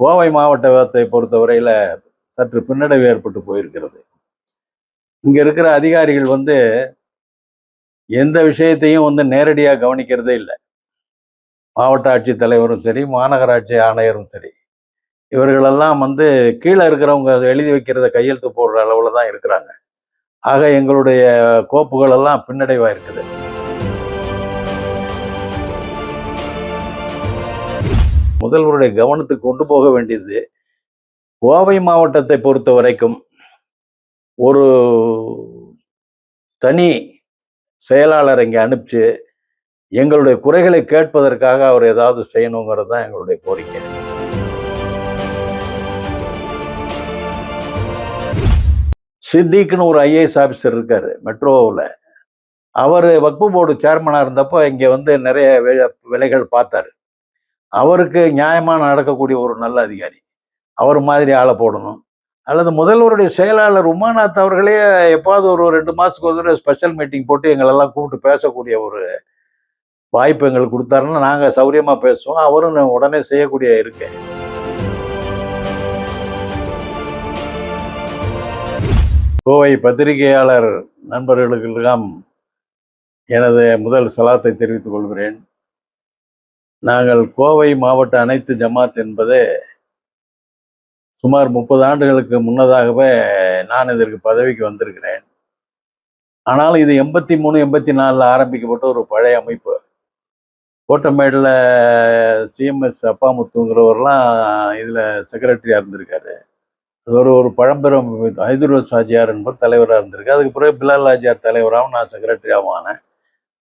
கோவை மாவட்டத்தை பொறுத்தவரையில் சற்று பின்னடைவு ஏற்பட்டு போயிருக்கிறது. இங்கே இருக்கிற அதிகாரிகள் வந்து எந்த விஷயத்தையும் வந்து நேரடியாக கவனிக்கிறதே இல்லை. மாவட்ட ஆட்சித்தலைவரும் சரி மாநகராட்சி ஆணையரும் சரி. இவர்களெல்லாம் வந்து கீழே இருக்கிறவங்க அதை எழுதி வைக்கிறத கையெழுத்து போடுற அளவில் தான் இருக்கிறாங்க. ஆக எங்களுடைய கோப்புகள் எல்லாம் பின்னடைவாக இருக்குது. முதல்வருடைய கவனத்துக்கு கொண்டு போக வேண்டியது கோவை மாவட்டத்தை பொறுத்த வரைக்கும் ஒரு தனி செயலாளர் இங்கே அனுப்பிச்சு எங்களுடைய குறைகளை கேட்பதற்காக அவர் ஏதாவது செய்யணுங்கிறது தான் எங்களுடைய கோரிக்கை. சித்திக்குன்னு ஒரு ஐஏஎஸ் ஆஃபீஸர் இருக்கார் மெட்ரோவில் அவர் வக்பு போர்டு சேர்மனாக இருந்தப்போ இங்கே வந்து நிறைய வே- வேலைகள் பார்த்தாரு. அவருக்கு நியாயமாக நடக்கக்கூடிய ஒரு நல்ல அதிகாரி. அவர் மாதிரி ஆளை போடணும். அல்லது முதல்வருடைய செயலாளர் உமாநாத் அவர்களே எப்பாவது ஒரு ரெண்டு மாதத்துக்கு ஒரு தடவை ஸ்பெஷல் மீட்டிங் போட்டு எங்களெல்லாம் கூப்பிட்டு பேசக்கூடிய ஒரு வாய்ப்பு எங்களுக்கு கொடுத்தாருன்னா நாங்கள் சௌரியமாக பேசுவோம். அவரும் உடனே செய்யக்கூடிய இருக்கு. கோவை பத்திரிகையாளர் நண்பர்களுக்கெல்லாம் எனது முதல் சலாத்தை தெரிவித்துக் கொள்கிறேன். நாங்கள் கோவை மாவட்ட அனைத்து ஜமாத் என்பது சுமார் முப்பது ஆண்டுகளுக்கு முன்னதாகவே நான் இதற்கு பதவிக்கு வந்திருக்கிறேன். ஆனாலும் இது எண்பத்தி மூணு எண்பத்தி நாலில் ஆரம்பிக்கப்பட்ட ஒரு பழைய அமைப்பு. கோட்டமேடில் சிஎம்எஸ் அப்பாமுத்துங்கிறவர்லாம் இதில் செக்ரட்டரியாக இருந்திருக்காரு. அது ஒரு ஒரு பழம்பெரும் ஹைதுரோஸ் ஆஜியார் என்பவர் தலைவராக இருந்திருக்கு அதுக்கு பிறகு பிலால் ஆஜியார் தலைவராகவும் நான் செக்ரட்டரியாகவும் ஆனேன்.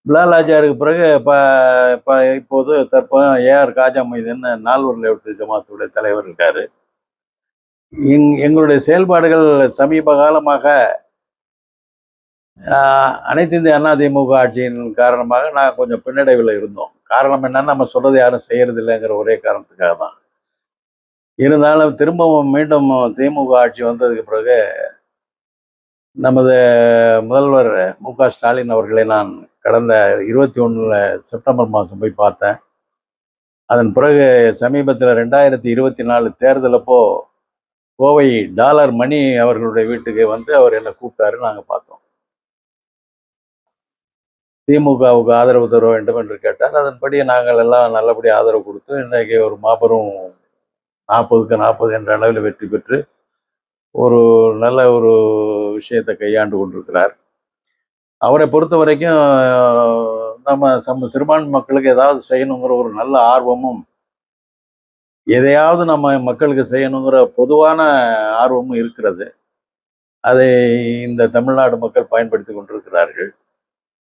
பிலால் பிறகு இப்போ இப்போ இப்போது தற்போ ஏஆர் காஜா மொய்தீன் நால்வர் லெஃப்ட் ஜமாத்துடைய தலைவர் இருக்கார். எங் எங்களுடைய செயல்பாடுகள் சமீப காலமாக அனைத்து இந்திய அண்ணா திமுக ஆட்சியின் காரணமாக நான் கொஞ்சம் பின்னடைவில் இருந்தோம். காரணம் என்னன்னு நம்ம சொல்கிறது யாரும் செய்கிறதில்லைங்கிற இல்லைங்கிற ஒரே காரணத்துக்காக தான். இருந்தாலும் திரும்பவும் மீண்டும் திமுக ஆட்சி வந்ததுக்கு பிறகு நமது முதல்வர் மு க ஸ்டாலின் அவர்களை நான் கடந்த இருபத்தி ஒன்றில் செப்டம்பர் மாதம் போய் பார்த்தேன். அதன் பிறகு சமீபத்தில் ரெண்டாயிரத்தி இருபத்தி நாலு தேர்தலப்போ கோவை டாலர் மணி அவர்களுடைய வீட்டுக்கு வந்து அவர் என்னை கூப்பிட்டாரு நாங்கள் பார்த்தோம். திமுகவுக்கு ஆதரவு தர வேண்டும் என்று கேட்டார். அதன்படி நாங்கள் எல்லாம் நல்லபடி ஆதரவு கொடுத்து இன்றைக்கு ஒரு மாபெரும் நாற்பதுக்கு நாற்பது என்ற அளவில் வெற்றி பெற்று ஒரு நல்ல ஒரு விஷயத்தை கையாண்டு கொண்டிருக்கிறார். அவரை பொறுத்த வரைக்கும் நம்ம சம சிறுபான்மை மக்களுக்கு ஏதாவது செய்யணுங்கிற ஒரு நல்ல ஆர்வமும் எதையாவது நம்ம மக்களுக்கு செய்யணுங்கிற பொதுவான ஆர்வமும் இருக்கிறது. அதை இந்த தமிழ்நாடு மக்கள் பயன்படுத்தி கொண்டிருக்கிறார்கள்.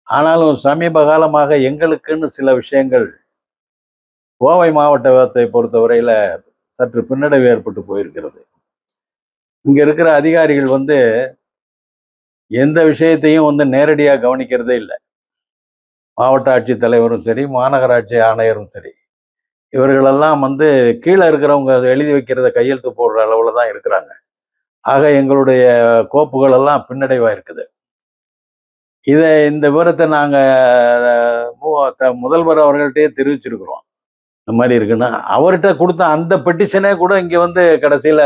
ஆனாலும் சமீப காலமாக எங்களுக்குன்னு சில விஷயங்கள் கோவை மாவட்டத்தை பொறுத்தவரையில் சற்று பின்னடைவு ஏற்பட்டு போயிருக்கிறது. இங்கே இருக்கிற அதிகாரிகள் வந்து எந்த விஷயத்தையும் வந்து நேரடியாக கவனிக்கிறதே இல்லை. மாவட்ட ஆட்சித்தலைவரும் சரி மாநகராட்சி ஆணையரும் சரி. இவர்களெல்லாம் வந்து கீழே இருக்கிறவங்க அதை எழுதி வைக்கிறத கையெழுத்து போடுற அளவில் தான் இருக்கிறாங்க. ஆக எங்களுடைய கோப்புகள் எல்லாம் பின்னடைவாக இருக்குது. இதை இந்த விவரத்தை நாங்கள் முதல்வர் அவர்கள்ட்டே தெரிவிச்சிருக்கிறோம். இந்த மாதிரி இருக்குன்னா அவர்கிட்ட கொடுத்த அந்த பெட்டிஷனே கூட இங்கே வந்து கடைசியில்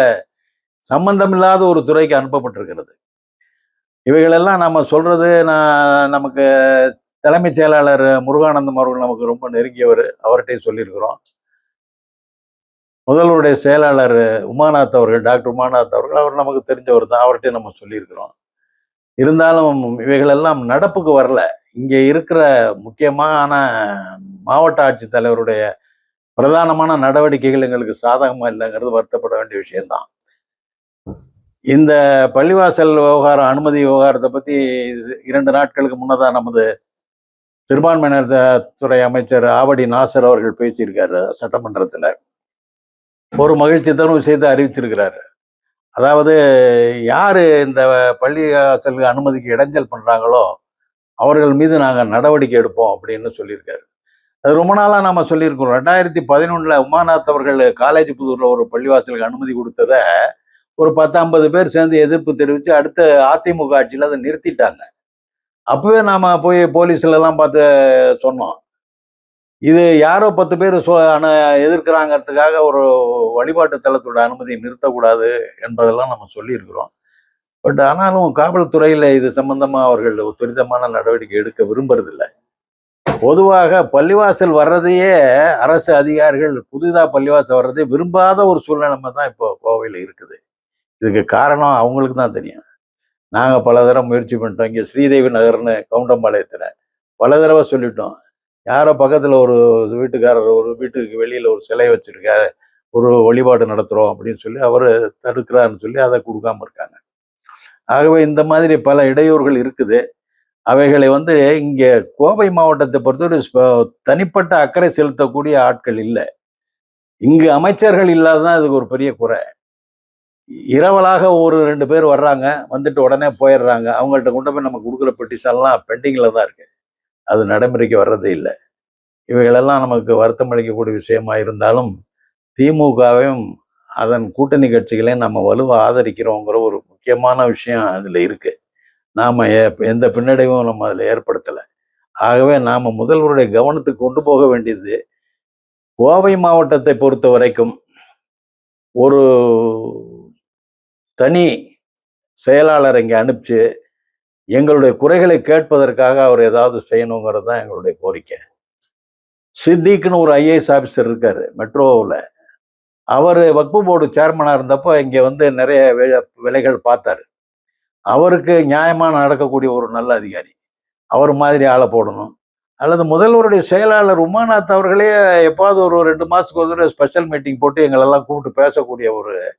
சம்பந்தமில்லாத ஒரு துறைக்கு அனுப்பப்பட்டிருக்கிறது. இவைகளெல்லாம் நம்ம சொல்றது நான் நமக்கு தலைமைச் செயலாளர் முருகானந்தம் அவர்கள் நமக்கு ரொம்ப நெருங்கியவர் அவர்கிட்டயும் சொல்லியிருக்கிறோம். முதல்வருடைய செயலாளர் உமாநாத் அவர்கள் டாக்டர் உமாநாத் அவர்கள் அவர் நமக்கு தெரிஞ்சவர் தான் அவர்கிட்டயும் நம்ம சொல்லியிருக்கிறோம். இருந்தாலும் இவைகளெல்லாம் நடப்புக்கு வரல. இங்கே இருக்கிற முக்கியமான மாவட்ட ஆட்சித்தலைவருடைய பிரதானமான நடவடிக்கைகள் எங்களுக்கு சாதகமாக இல்லைங்கிறது வருத்தப்பட வேண்டிய விஷயம்தான். இந்த பள்ளிவாசல் விவகாரம் அனுமதி விவகாரத்தை பற்றி இரண்டு நாட்களுக்கு முன்னதாக நமது சிறுபான்மையினர் துறை அமைச்சர் ஆவடி நாசர் அவர்கள் பேசியிருக்காரு சட்டமன்றத்தில். ஒரு மகிழ்ச்சி தரும் விஷயத்தை அறிவிச்சிருக்கிறாரு. அதாவது யார் இந்த பள்ளிவாசலுக்கு அனுமதிக்கு இடைஞ்சல் பண்ணுறாங்களோ அவர்கள் மீது நாங்கள் நடவடிக்கை எடுப்போம் அப்படின்னு சொல்லியிருக்காரு. அது ரொம்ப நாளாக நாம் சொல்லியிருக்கோம். ரெண்டாயிரத்தி பதினொன்றில் உமாநாத் அவர்கள் காலேஜ் புதூரில் ஒரு பள்ளிவாசலுக்கு அனுமதி கொடுத்ததை ஒரு பத்து ஐம்பது பேர் சேர்ந்து எதிர்ப்பு தெரிவித்து அடுத்த அதிமுக ஆட்சியில் அதை நிறுத்திட்டாங்க. அப்போவே நாம் போய் போலீஸ்ல பார்த்து சொன்னோம். இது யாரோ பத்து பேர் சொ எதிர்க்கிறாங்கிறதுக்காக ஒரு வழிபாட்டு தலத்தோட அனுமதியை நிறுத்தக்கூடாது என்பதெல்லாம் நம்ம சொல்லியிருக்கிறோம். பட் ஆனாலும் காவல்துறையில் இது சம்பந்தமாக அவர்கள் ஒரு துரிதமான நடவடிக்கை எடுக்க விரும்புறதில்லை. பொதுவாக பள்ளிவாசல் வர்றதையே அரசு அதிகாரிகள் புதிதாக பள்ளிவாசல் வர்றதே விரும்பாத ஒரு சூழ்நிலைமை தான் இப்போ கோவையில் இருக்குது. இதுக்கு காரணம் அவங்களுக்கு தான் தெரியும். நாங்கள் பல தடவை முயற்சி பண்ணிட்டோம். இங்கே ஸ்ரீதேவி நகர்னு கவுண்டம்பாளையத்தில் பல தடவை சொல்லிட்டோம். யாரோ பக்கத்தில் ஒரு வீட்டுக்காரர் ஒரு வீட்டுக்கு வெளியில் ஒரு சிலை வச்சுருக்காரு. ஒரு வழிபாடு நடத்துகிறோம் அப்படின்னு சொல்லி அவர் தடுக்கிறாருன்னு சொல்லி அதை கொடுக்காம இருக்காங்க. ஆகவே இந்த மாதிரி பல இடையூறுகள் இருக்குது. அவைகளை வந்து இங்கே கோவை மாவட்டத்தை பொறுத்தவரை தனிப்பட்ட அக்கறை செலுத்தக்கூடிய ஆட்கள் இல்லை. இங்கு அமைச்சர்கள் இல்லாததான் இதுக்கு ஒரு பெரிய குறை. இரவலாக ஒரு ரெண்டு பேர் வர்றாங்க வந்துட்டு உடனே போயிடுறாங்க. அவங்கள்ட்ட கொண்டு போய் நம்ம கொடுக்குற பெட்டிஷன்லாம் பெண்டிங்கில் தான் இருக்குது அது நடைமுறைக்கு வர்றதே இல்லை. இவைகளெல்லாம் நமக்கு வருத்தம் அளிக்கக்கூடிய விஷயமா இருந்தாலும் திமுகவையும் அதன் கூட்டணி கட்சிகளையும் நம்ம வலுவாக ஆதரிக்கிறோங்கிற ஒரு முக்கியமான விஷயம் அதில் இருக்குது நாம் எந்த பின்னடைவும் நம்ம அதில் ஏற்படுத்தலை. ஆகவே நாம் முதல்வருடைய கவனத்துக்கு கொண்டு போக வேண்டியது கோவை மாவட்டத்தை பொறுத்த வரைக்கும் ஒரு தனி செயலாளர் இங்கே அனுப்பிச்சு எங்களுடைய குறைகளை கேட்பதற்காக அவர் ஏதாவது செய்யணுங்கிறது தான் எங்களுடைய கோரிக்கை. சித்திக்குன்னு ஒரு ஐஏஎஸ் ஆஃபீஸர் இருக்கார் மெட்ரோவில். அவர் வக்பு போர்டு சேர்மனாக இருந்தப்போ இங்கே வந்து நிறைய வே- பார்த்தார் பார்த்தாரு. அவருக்கு நியாயமாக நடக்கக்கூடிய ஒரு நல்ல அதிகாரி. அவர் மாதிரி ஆளை போடணும். அல்லது முதல்வருடைய செயலாளர் உமாநாத் அவர்களே எப்பாவது ஒரு ரெண்டு மாதத்துக்கு ஒரு தடவை ஸ்பெஷல் மீட்டிங் போட்டு எங்களெல்லாம் கூப்பிட்டு பேசக்கூடிய ஒரு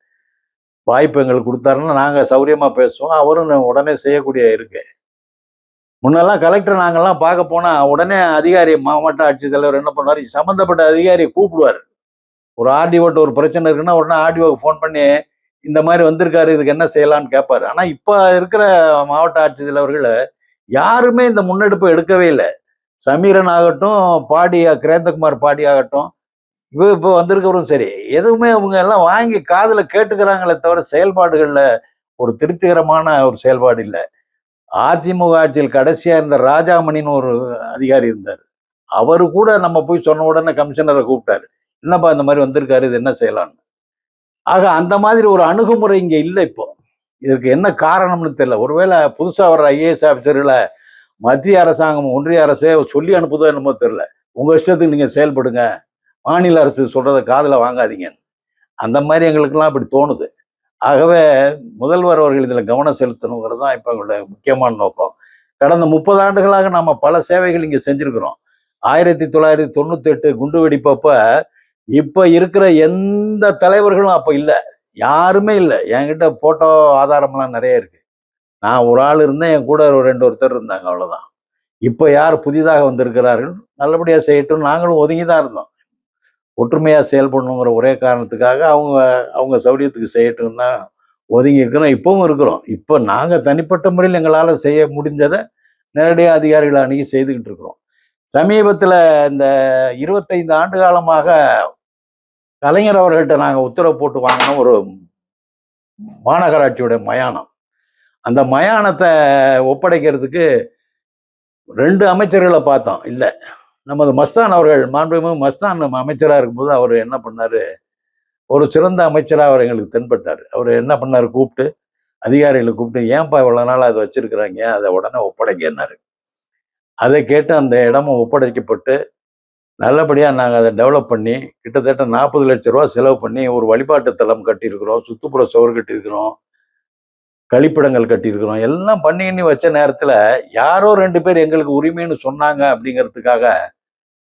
வாய்ப்பு எங்களுக்கு கொடுத்தாருன்னா நாங்கள் சௌரியமாக பேசுவோம். அவரும் உடனே செய்யக்கூடிய இருக்கு. முன்னெல்லாம் கலெக்டர் நாங்கெல்லாம் பார்க்க போனால் உடனே அதிகாரி மாவட்ட ஆட்சித்தலைவர் என்ன பண்ணுவார்? சம்மந்தப்பட்ட அதிகாரியை கூப்பிடுவார். ஒரு ஆர்டிஓட்ட ஒரு பிரச்சனை இருக்குன்னா உடனே ஆர்டிஓக்கு ஃபோன் பண்ணி இந்த மாதிரி வந்திருக்காரு இதுக்கு என்ன செய்யலான்னு கேட்பாரு ஆனால் இப்போ இருக்கிற மாவட்ட ஆட்சித்தலைவர்கள் யாருமே இந்த முன்னெடுப்பு எடுக்கவே இல்லை. சமீரன் ஆகட்டும் பாடி கிரேந்தகுமார் பாடி ஆகட்டும் இப்போ இப்போ வந்திருக்கவரும் சரி. எதுவுமே அவங்க எல்லாம் வாங்கி காதில் கேட்டுக்கிறாங்களே தவிர செயல்பாடுகளில் ஒரு திருப்திகரமான ஒரு செயல்பாடு இல்லை. அதிமுக ஆட்சியில் கடைசியாக இருந்த ராஜாமணின்னு ஒரு அதிகாரி இருந்தார். அவரு கூட நம்ம போய் சொன்ன உடனே கமிஷனரை கூப்பிட்டாரு. என்னப்பா இந்த மாதிரி வந்திருக்காரு இது என்ன செய்யலாம்னு? ஆக அந்த மாதிரி ஒரு அணுகுமுறை இங்கே இல்லை இப்போ. இதற்கு என்ன காரணம்னு தெரியல. ஒருவேளை புதுசாக வர்ற ஐஏஎஸ் ஆஃபீஸர்களை மத்திய அரசாங்கம் ஒன்றிய அரசே சொல்லி அனுப்புதோ என்னமோ தெரில உங்கள் இஷ்டத்துக்கு நீங்கள் செயல்படுங்க. மாநில அரசு சொல்றதை காதில் வாங்காதீங்க. அந்த மாதிரி எங்களுக்கெல்லாம் அப்படி தோணுது. ஆகவே முதல்வர் அவர்கள் இதில் கவனம் செலுத்தணுங்கிறது தான் இப்போ எங்களுடைய முக்கியமான நோக்கம். கடந்த முப்பது ஆண்டுகளாக நம்ம பல சேவைகள் இங்கே செஞ்சுருக்கிறோம். ஆயிரத்தி தொள்ளாயிரத்தி தொண்ணூத்தெட்டு குண்டு வெடிப்பப்ப இப்போ இருக்கிற எந்த தலைவர்களும் அப்போ இல்லை. யாருமே இல்லை. என்கிட்ட போட்டோ ஆதாரம்லாம் நிறைய இருக்கு. நான் ஒரு ஆள் இருந்தேன் என் கூட ஒரு ரெண்டு ஒருத்தர் இருந்தாங்க அவ்வளோதான் இப்போ யார் புதிதாக வந்திருக்கிறார்கள்? நல்லபடியாக செய்யட்டும். நாங்களும் ஒதுங்கி தான் இருந்தோம். ஒற்றுமையாக செயல்படணுங்கிற ஒரே காரணத்துக்காக அவங்க அவங்க சௌரியத்துக்கு செய்யட்டும் தான் ஒதுங்கி இருக்கிறோம். இப்போவும் இருக்கிறோம். இப்போ நாங்கள் தனிப்பட்ட முறையில் எங்களால் செய்ய முடிஞ்சதை நேரடியாக அதிகாரிகளை அணுகி செய்துக்கிட்டு இருக்கிறோம். சமீபத்தில் இந்த இருபத்தைந்து ஆண்டு காலமாக கலைஞர் அவர்கள்ட்ட நாங்கள் உத்தரவு போட்டு வாங்கினோம் ஒரு மாநகராட்சியோட மயானம். அந்த மயானத்தை ஒப்படைக்கிறதுக்கு ரெண்டு அமைச்சர்களை பார்த்தோம். இல்லை. நமது மஸ்தான் அவர்கள் மாண்புமிகு மஸ்தான் நம்ம அமைச்சராக இருக்கும்போது அவர் என்ன பண்ணார்? ஒரு சிறந்த அமைச்சராக அவர் எங்களுக்கு தென்பட்டார். அவர் என்ன பண்ணார்? கூப்பிட்டு அதிகாரிகளை கூப்பிட்டு ஏன்பா இவ்வளோ நாள் அதை வச்சிருக்கிறாங்க? அதை உடனே ஒப்படைங்கன்னாரு அதை கேட்டு அந்த இடமும் ஒப்படைக்கப்பட்டு நல்லபடியாக நாங்கள் அதை டெவலப் பண்ணி கிட்டத்தட்ட நாற்பது லட்ச ரூபா செலவு பண்ணி ஒரு வழிபாட்டு தளம் கட்டியிருக்கிறோம் சுற்றுப்புற சுவர் கட்டியிருக்கிறோம் கழிப்பிடங்கள் கட்டியிருக்கிறோம் எல்லாம் பண்ணி பண்ணி வச்ச நேரத்தில் யாரோ ரெண்டு பேர் எங்களுக்கு உரிமைன்னு சொன்னாங்க அப்படிங்கிறதுக்காக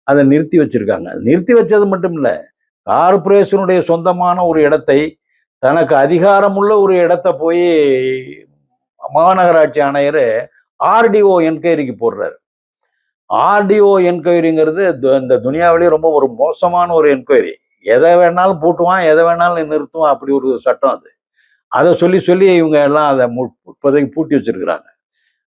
அதை நிறுத்தி வச்சிருக்காங்க. நிறுத்தி வச்சது மட்டும் இல்லை கார்பரேஷனுடைய சொந்தமான ஒரு இடத்தை தனக்கு அதிகாரமுள்ள ஒரு இடத்த போய் மாநகராட்சி ஆணையர் ஆர்டிஓ என்கொயரிக்கு போடுறாரு. ஆர்டிஓ என்கொயரிங்கிறது இந்த துனியாவிலேயே ரொம்ப ஒரு மோசமான ஒரு என்கொயரி. எதை வேணாலும் பூட்டுவான் எதை வேணாலும் நிறுத்துவான் அப்படி ஒரு சட்டம் அது. அதை சொல்லி சொல்லி இவங்க எல்லாம் அதை மு- இப்போதைக்கு பூட்டி வச்சிருக்கிறாங்க.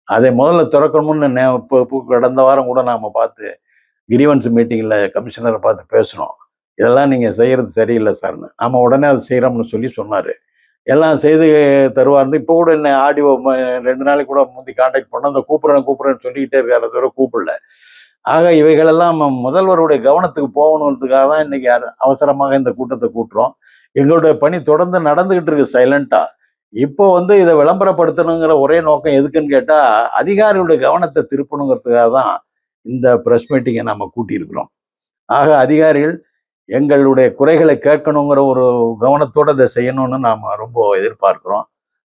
அதை முதல்ல திறக்கணும்னு இப்போ கடந்த வாரம் கூட நாம் பார்த்து கிரிவன்ஸ் மீட்டிங்கில் கமிஷனரை பார்த்து பேசுனோம் இதெல்லாம் நீங்கள் செய்கிறது சரியில்லை சார்னு நம்ம உடனே அதை செய்கிறோம்னு சொல்லி சொன்னார். எல்லாம் செய்து தருவார்னு இப்போ கூட என்ன ஆடியோ ரெண்டு நாளைக்கு கூட முந்தி காண்டாக்ட் பண்ணோம். அந்த கூப்பிட்றேன் கூப்பிட்றேன்னு சொல்லிக்கிட்டே இருக்காரு. தவிர கூப்பிடல. ஆக இவைகளெல்லாம் முதல்வருடைய கவனத்துக்கு போகணுன்றதுக்காக தான் இன்னைக்கு அவசரமாக இந்த கூட்டத்தை கூட்டுறோம். எங்களுடைய பணி தொடர்ந்து நடந்துக்கிட்டு இருக்கு சைலண்டாக இப்போ வந்து இதை விளம்பரப்படுத்தணுங்கிற ஒரே நோக்கம் எதுக்குன்னு கேட்டால் அதிகாரிகளுடைய கவனத்தை திருப்பணுங்கிறதுக்காக தான் இந்த ப்ரெஸ் மீட்டிங்கை நம்ம கூட்டியிருக்கிறோம். ஆக அதிகாரிகள் எங்களுடைய குறைகளை கேட்கணுங்கிற ஒரு கவனத்தோடு இதை செய்யணும்னு நாம் ரொம்ப எதிர்பார்க்குறோம்.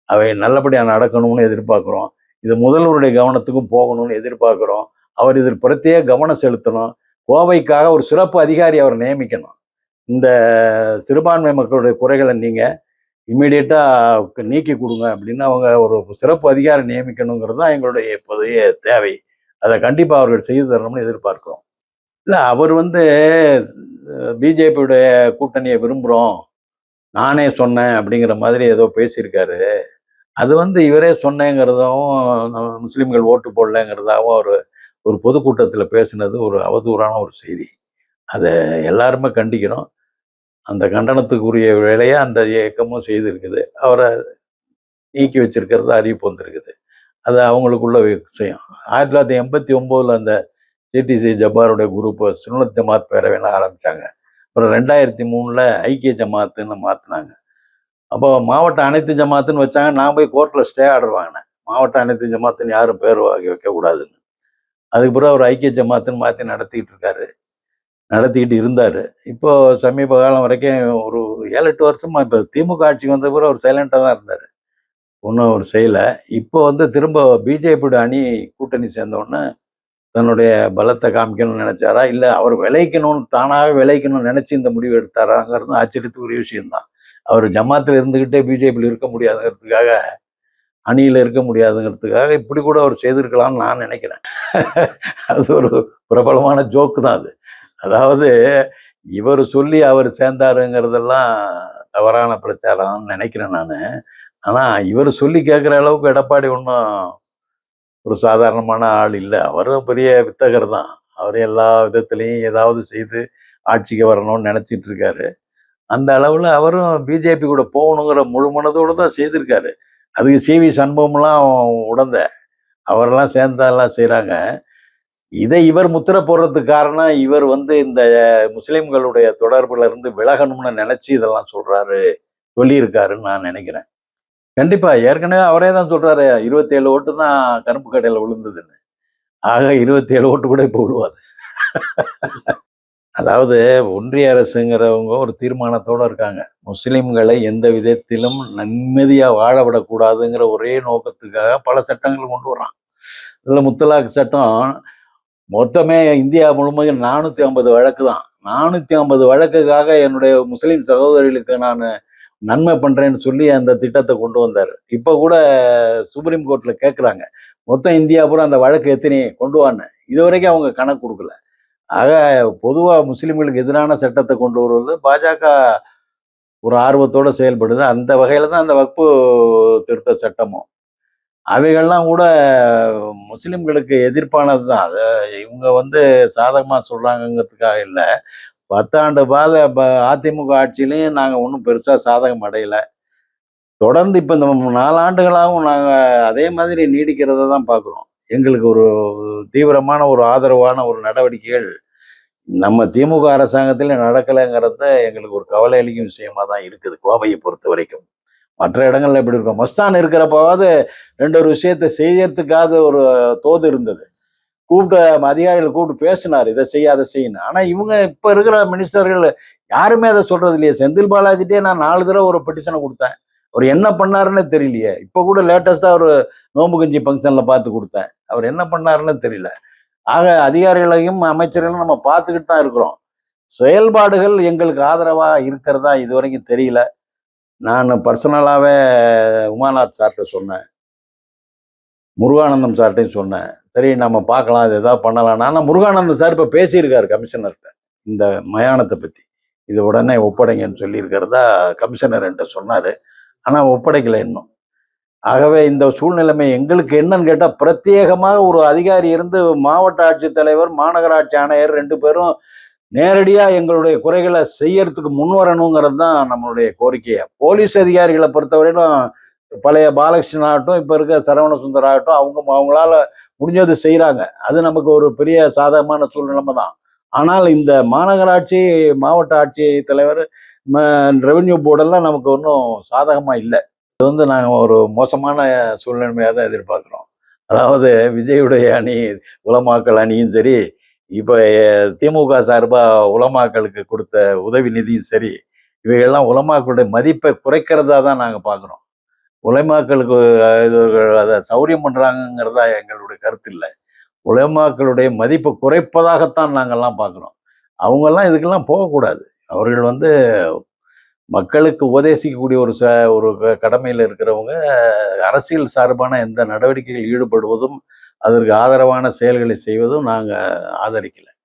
அவை நல்லபடியாக நடக்கணும்னு எதிர்பார்க்குறோம். இது முதல்வருடைய கவனத்துக்கும் போகணும்னு எதிர்பார்க்குறோம். அவர் இதில் பிரத்யேக கவனம் செலுத்தணும். கோவைக்காக ஒரு சிறப்பு அதிகாரி அவர் நியமிக்கணும். இந்த சிறுபான்மை மக்களுடைய குறைகளை நீங்கள் இம்மிடியட்டாக நீக்கி கொடுங்க அப்படின்னு அவங்க ஒரு சிறப்பு அதிகாரி நியமிக்கணுங்கிறது தான் எங்களுடைய இப்போதைய தேவை. அதை கண்டிப்பாக அவர்கள் செய்து தரணும்னு எதிர்பார்க்கிறோம். இல்லை அவர் வந்து பிஜேபியுடைய கூட்டணியை விரும்புகிறோம் நானே சொன்னேன் அப்படிங்கிற மாதிரி ஏதோ பேசியிருக்காரு. அது வந்து இவரே சொன்னேங்கிறதாவும் முஸ்லீம்கள் ஓட்டு போடலங்கிறதாவும் ஒரு ஒரு பொதுக்கூட்டத்தில் பேசினது ஒரு அவதூறான ஒரு செய்தி. அதை எல்லாருமே கண்டிக்கிறோம். அந்த கண்டனத்துக்குரிய வேலையை அந்த இயக்கமும் செய்திருக்குது. அவரை நீக்கி வச்சிருக்கிறது அறிவிப்பு வந்திருக்குது. அது அவங்களுக்குள்ள விஷயம். ஆயிரத்தி தொள்ளாயிரத்தி எண்பத்தி ஒம்போதில் அந்த ஜேடிசி ஜப்பாருடைய குரூப்பை சுனத் ஜமாத் பேரவைன்னு ஆரம்பித்தாங்க அப்புறம் ரெண்டாயிரத்தி மூணில் ஐக்கிய ஜமாத்துன்னு மாற்றினாங்க அப்போ மாவட்ட அனைத்து ஜமாத்துன்னு வச்சாங்க. நான் போய் கோர்ட்டில் ஸ்டே ஆர்டர் வாங்கினேன். மாவட்ட அனைத்து ஜமாத்துன்னு யாரும் பேர் வாங்கி வைக்கக்கூடாதுன்னு அதுக்கு பிறகு அவர் ஐக்கிய ஜமாத்துன்னு மாற்றி நடத்திக்கிட்டு இருக்காரு. நடத்திக்கிட்டு இருந்தார். இப்போது சமீப காலம் வரைக்கும் ஒரு ஏழு எட்டு வருஷமா இப்போ திமுக ஆட்சிக்கு வந்த பிறகு அவர் சைலண்டாக தான் இருந்தார். ஒன்றும் அவர் செய்யலை. இப்போ வந்து திரும்ப பிஜேபியோட அணி கூட்டணி சேர்ந்தோடனே தன்னுடைய பலத்தை காமிக்கணும்னு நினச்சாரா? இல்லை அவர் விளைக்கணும்னு தானாக விளைக்கணும்னு நினச்சி இந்த முடிவு எடுத்தாராங்கிறது ஆச்சரியத்துக்குரிய விஷயம்தான். அவர் ஜமாத்தில் இருந்துக்கிட்டே பிஜேபியில் இருக்க முடியாதுங்கிறதுக்காக அணியில் இருக்க முடியாதுங்கிறதுக்காக இப்படி கூட அவர் செய்திருக்கலாம்னு நான் நினைக்கிறேன். அது ஒரு பிரபலமான ஜோக்கு தான் அது. அதாவது இவர் சொல்லி அவர் சேர்ந்தாருங்கிறதெல்லாம் தவறான பிரச்சாரம்னு நினைக்கிறேன் நான். ஆனால் இவர் சொல்லி கேட்குற அளவுக்கு எடப்பாடி ஒன்றும் ஒரு சாதாரணமான ஆள் இல்லை. அவரும் பெரிய வித்தகர் தான். அவர் எல்லா விதத்துலேயும் ஏதாவது செய்து ஆட்சிக்கு வரணும்னு நினச்சிட்டு இருக்காரு. அந்த அளவில் அவரும் பிஜேபி கூட போகணுங்கிற முழு மனதோடு தான் செய்திருக்காரு. அதுக்கு சிவி சண்முகம்லாம் உடந்த. அவரெல்லாம் சேர்ந்தெல்லாம் செய்கிறாங்க இதை இவர் முத்திரை போடுறதுக்கு காரணம் இவர் வந்து இந்த முஸ்லீம்களுடைய தொடர்புல இருந்து விலகணும்னு நினச்சி இதெல்லாம் சொல்கிறாரு சொல்லியிருக்காருன்னு நான் நினைக்கிறேன். கண்டிப்பா. ஏற்கனவே அவரே தான் சொல்றாரு இருபத்தேழு ஓட்டு தான் கருப்பு கடையில் விழுந்ததுன்னு. ஆக இருபத்தேழு ஓட்டு கூட இப்போ விழுவாது. அதாவது ஒன்றிய அரசுங்கிறவங்க ஒரு தீர்மானத்தோட இருக்காங்க. முஸ்லீம்களை எந்த விதத்திலும் நிம்மதியா வாழ விடக்கூடாதுங்கிற ஒரே நோக்கத்துக்காக பல சட்டங்கள் கொண்டு வர்றான். இதில் முத்தலாக் சட்டம் மொத்தமே இந்தியா முழுமையும் நானூற்றி ஐம்பது வழக்கு தான். நானூற்றி ஐம்பது வழக்குக்காக என்னுடைய முஸ்லீம் சகோதரிகளுக்கு நான் நன்மை பண்ணுறேன்னு சொல்லி அந்த திட்டத்தை கொண்டு வந்தார். இப்போ கூட சுப்ரீம் கோர்ட்டில் கேட்குறாங்க மொத்தம் இந்தியா பூரா அந்த வழக்கு எத்தனை கொண்டு வான்னு. இது வரைக்கும் அவங்க கணக்கு கொடுக்கல. ஆக பொதுவாக முஸ்லீம்களுக்கு எதிரான சட்டத்தை கொண்டு வருவது பாஜக ஒரு ஆர்வத்தோடு செயல்படுது. அந்த வகையில் தான் அந்த வக்பு திருத்த சட்டமும். அவைகள்லாம் கூட முஸ்லீம்களுக்கு எதிர்ப்பானது தான் அது இவங்க வந்து சாதகமாக சொல்கிறாங்கங்கிறதுக்காக இல்லை. பத்தாண்டு பாத ப- அதிமுக ஆட்சியிலையும் நாங்கள் ஒன்றும் பெருசாக சாதகம் அடையலை. தொடர்ந்து இப்போ இந்த நாலாண்டுகளாகவும் நாங்கள் அதே மாதிரி நீடிக்கிறத தான் பார்க்குறோம் எங்களுக்கு ஒரு தீவிரமான ஒரு ஆதரவான ஒரு நடவடிக்கைகள் நம்ம திமுக அரசாங்கத்தில் நடக்கலைங்கிறத எங்களுக்கு ஒரு கவலை அளிக்கும் விஷயமா தான் இருக்குது கோவையை பொறுத்த வரைக்கும். மற்ற இடங்கள்ல எப்படி இருக்கும். மஸ்தான் இருக்கிறப்பவாவது ரெண்டு ஒரு விஷயத்தை செய்யறதுக்காக ஒரு தோது இருந்தது. கூப்பிட்டு அதிகாரிகளை கூப்பிட்டு பேசினார் இதை செய்ய அதை செய்யணும் ஆனால் இவங்க இப்போ இருக்கிற மினிஸ்டர்கள் யாருமே அதை சொல்றது இல்லையே. செந்தில் பாலாஜிட்டே நான் நாலு தடவை ஒரு பெட்டிஷனை கொடுத்தேன். அவர் என்ன பண்ணாருன்னு தெரியலையே. இப்போ கூட லேட்டஸ்ட்டாக ஒரு நோம்பு கஞ்சி ஃபங்க்ஷனில் பார்த்து கொடுத்தேன். அவர் என்ன பண்ணாருன்னு தெரியல. ஆக அதிகாரிகளையும் அமைச்சர்களையும் நம்ம பார்த்துக்கிட்டு தான் இருக்கிறோம். செயல்பாடுகள் எங்களுக்கு ஆதரவாக இருக்கிறதா இது வரைக்கும் தெரியல. நான் பர்சனலாகவே உமாநாத் சார்கிட்ட சொன்னேன். முருகானந்தம் சார்ட்டையும் சொன்னேன். சரி நம்ம பார்க்கலாம் அது எதாவது பண்ணலாம் ஆனால் முருகானந்தம் சார் இப்போ பேசியிருக்காரு கமிஷனர்கிட்ட இந்த மயானத்தை பற்றி இது உடனே ஒப்படைங்கன்னு சொல்லியிருக்கிறதா கமிஷனர் என்கிட்ட சொன்னார். ஆனால் ஒப்படைக்கலை இன்னும். ஆகவே இந்த சூழ்நிலைமை எங்களுக்கு என்னன்னு கேட்டால் பிரத்யேகமாக ஒரு அதிகாரி இருந்து மாவட்ட ஆட்சித்தலைவர் மாநகராட்சி ஆணையர் ரெண்டு பேரும் நேரடியாக எங்களுடைய குறைகளை செய்யறதுக்கு முன் வரணுங்கிறது தான் நம்மளுடைய கோரிக்கையை. போலீஸ் அதிகாரிகளை பொறுத்தவரையிலும் பழைய பாலகிருஷ்ணன் ஆகட்டும் இப்போ இருக்க சரவண சுந்தர் ஆகட்டும் அவங்க அவங்களால முடிஞ்சது செய்கிறாங்க அது நமக்கு ஒரு பெரிய சாதகமான சூழ்நிலைமை தான். ஆனால் இந்த மாநகராட்சி மாவட்ட ஆட்சி தலைவர் ரெவென்யூ போர்டெல்லாம் நமக்கு ஒன்றும் சாதகமாக இல்லை. இது வந்து நாங்கள் ஒரு மோசமான சூழ்நிலைமையாக தான் எதிர்பார்க்குறோம். அதாவது விஜயுடைய அணி உலமாக்கல் அணியும் சரி இப்போ திமுக சார்பாக உலமாக்களுக்கு கொடுத்த உதவி நிதியும் சரி இவையெல்லாம் உலமாக்களுடைய மதிப்பை குறைக்கிறதா தான் நாங்கள் பார்க்குறோம். உலைமாக்களுக்கு இது அதை சௌரியம் பண்ணுறாங்கங்கிறதா எங்களுடைய கருத்து இல்லை உலமாக்களுடைய மதிப்பை குறைப்பதாகத்தான் நாங்கள்லாம் பார்க்குறோம். அவங்கெல்லாம் இதுக்கெல்லாம் போகக்கூடாது. அவர்கள் வந்து மக்களுக்கு உபதேசிக்கக்கூடிய ஒரு ச ஒரு க- கடமையில் இருக்கிறவங்க அரசியல் சார்பான எந்த நடவடிக்கைகள் ஈடுபடுவதும் அதற்கு ஆதரவான செயல்களை செய்வதும் நாங்கள் ஆதரிக்கலை.